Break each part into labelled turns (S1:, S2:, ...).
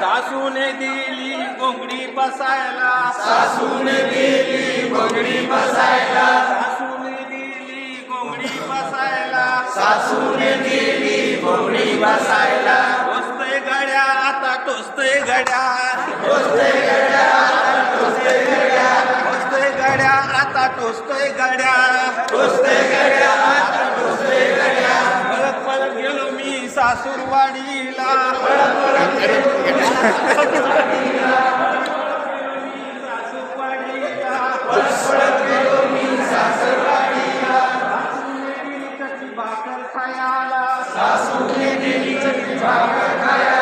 S1: सासूने दिली बोंगडी बसायला.
S2: सासूने दिली बोंगडी बसायला.
S1: सासूने दिली बोंगडी बसायला. सासूने दिली बोंगडी बसायला.
S2: टोचतय गड्या आता टोचतय गड्या.
S1: टोसते गड्या.
S2: सासूरवाडीला. सासूरवाडीला
S1: पळत गेलो मी
S2: भाकर खायला
S1: सासूने भाकर खायला.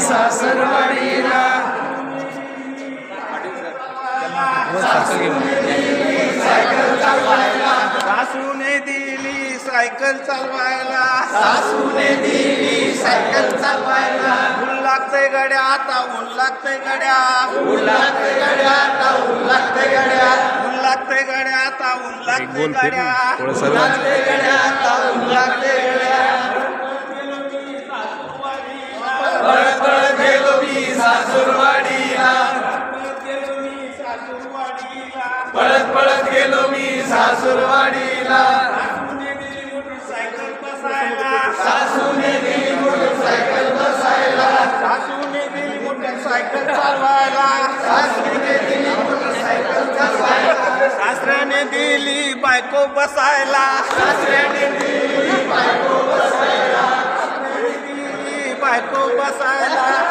S1: सासरवाडीला. सायकल चालवायला.
S2: सासूने दिली सायकल चालवायला.
S1: सासूने दिली सायकल चालवायला.
S2: ऊन लागतंय गड्या आता ऊन लागतंय गड्या.
S1: ऊन लागते गड्या आता ऊन लागते गड्या.
S2: ऊन लागतंय गड्या आता ऊन लागतंय गड्या.
S1: ऊन लागते गड्या आता ऊन लागते गेलो मी सासूरवाडीला. सासूने दिली मोटरसायकल बसायला.
S2: सासूने दिली मोटरसायकल चालवायला
S1: सासूने दिली मोटरसायकल चालवायला
S2: सासऱ्याने दिली बायको बसायला.
S1: सासऱ्याने दिली बायको बसायला.
S2: दिली बायको बसायला.